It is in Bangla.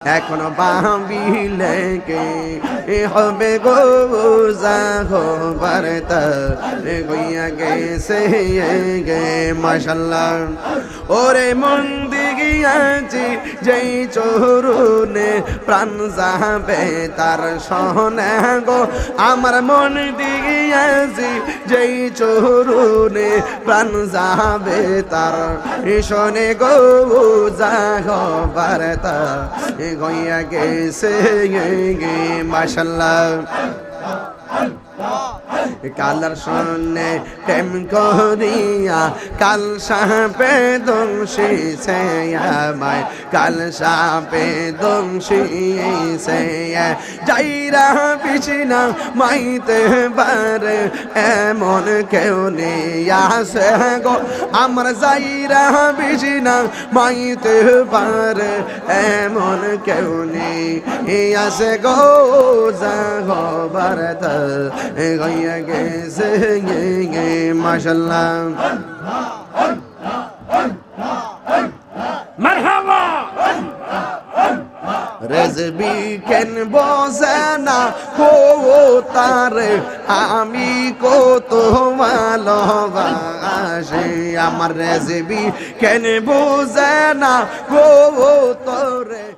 এখন বাবিলে কে হবে গো যাহবার তে গইয়া গেছে গে মাশাল্লাহ। ওরে মন দিগিয়াছি, যেই প্রাণ যাবে তার সহনে গো। আমার মন দিগিয়াছি, যেই চরুনে প্রাণ যাবে তার শোনে গো। যাহবার তা গইয়া গেছে মাসাল্লাহ কালার সন্নে প্রেম করিয়া, কাল সাপে দংশি সে আমায়, কাল সাপে দংশি সে যাইরা পিছিনা মাইতে পারে, এমন কেউ নেই আসে গো। আমার যাইরা পিছিনা মাইতে পারে, এমন কেউ নেই আসে গো। যা বারত গইয়া মাশাল্লাহ রেজবি কেন বসে না কো তারে আমি কত ভালোবাসি আমার রেজবি কেন বোঝে না কো তোরে